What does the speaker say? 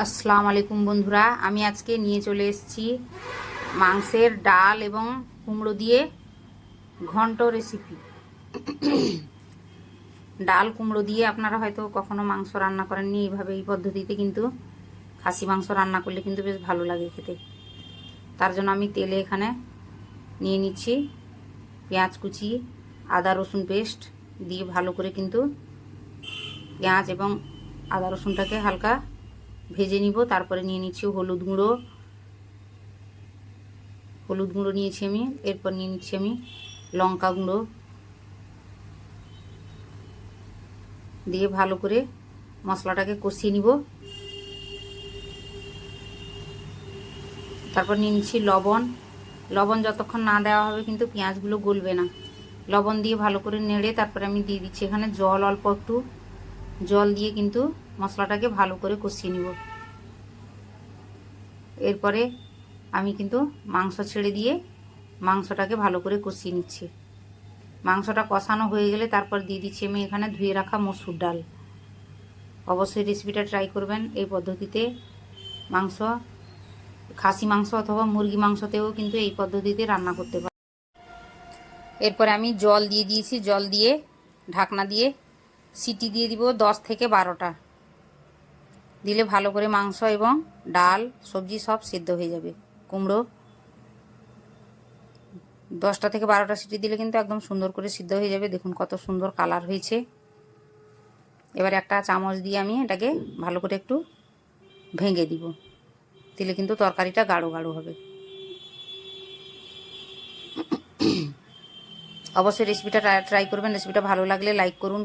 আসসালামু আলাইকুম বন্ধুরা, আমি আজকে নিয়ে চলে এসেছি মাংসের ডাল এবং কুমড়ো দিয়ে ঘন্ট রেসিপি ডাল, কুমড়ো দিয়ে আপনারা হয়তো কখনো মাংস রান্না করেননি এইভাবে এই পদ্ধতিতে, কিন্তু খাসি মাংস রান্না করলে কিন্তু বেশ ভালো লাগে খেতে। তার জন্য আমি তেলে এখানে নিয়ে নিচ্ছি পেঁয়াজ কুচি, আদা রসুন পেস্ট দিয়ে ভালো করে কিন্তু পেঁয়াজ এবং আদা রসুনটাকে হালকা ভেজে নিব, তারপরে নিয়ে নিচ্ছি হলুদ গুঁড়ো। হলুদ গুঁড়ো নিয়েছি আমি, এরপর নিয়ে নিচ্ছি আমি লঙ্কা গুঁড়ো। দিয়ে ভালো করে মশলাটাকে কষিয়ে নিব। তারপর নিয়ে নিচ্ছি লবণ। লবণ যতক্ষণ না দেওয়া হবে কিন্তু পেঁয়াজগুলো গলবে না। লবণ দিয়ে ভালো করে নেড়ে তারপরে আমি দিয়ে দিচ্ছি এখানে জল অল্প একটু। জল দিয়ে কিন্তু মশলাটাকে ভালো করে কষিয়ে নিব। এরপরে আমি কিন্তু মাংস ছেড়ে দিয়ে মাংসটাকে ভালো করে কষিয়ে নিচ্ছি। মাংসটা কষানো হয়ে গেলে তারপর দিয়ে দিচ্ছি আমি এখানে ধুয়ে রাখা মসুর ডাল। অবশ্যই রেসিপিটা ট্রাই করবেন। এই পদ্ধতিতে মাংস, খাসি মাংস অথবা মুরগি মাংসতেও কিন্তু এই পদ্ধতিতে রান্না করতে পারি এরপরে আমি জল দিয়ে দিয়েছি। জল দিয়ে ঢাকনা দিয়ে সিটি দিয়ে দিব দশ থেকে বারোটা। দিলে ভালো করে মাংস এবং ডাল, সবজি সব সিদ্ধ হয়ে যাবে। কুমড়ো। দশটা থেকে বারোটা সিটি দিলে কিন্তু একদম সুন্দর করে সিদ্ধ হয়ে যাবে। দেখুন কত সুন্দর কালার হয়েছে। এবার একটা চামচ দিয়ে আমি এটাকে ভালো করে একটু ভেঙে দিব। দিলে কিন্তু তরকারিটা গাঢ় গাঢ় হবে। অবশ্যই রেসিপিটা ট্রাই করবেন। রেসিপিটা ভালো লাগলে লাইক করুন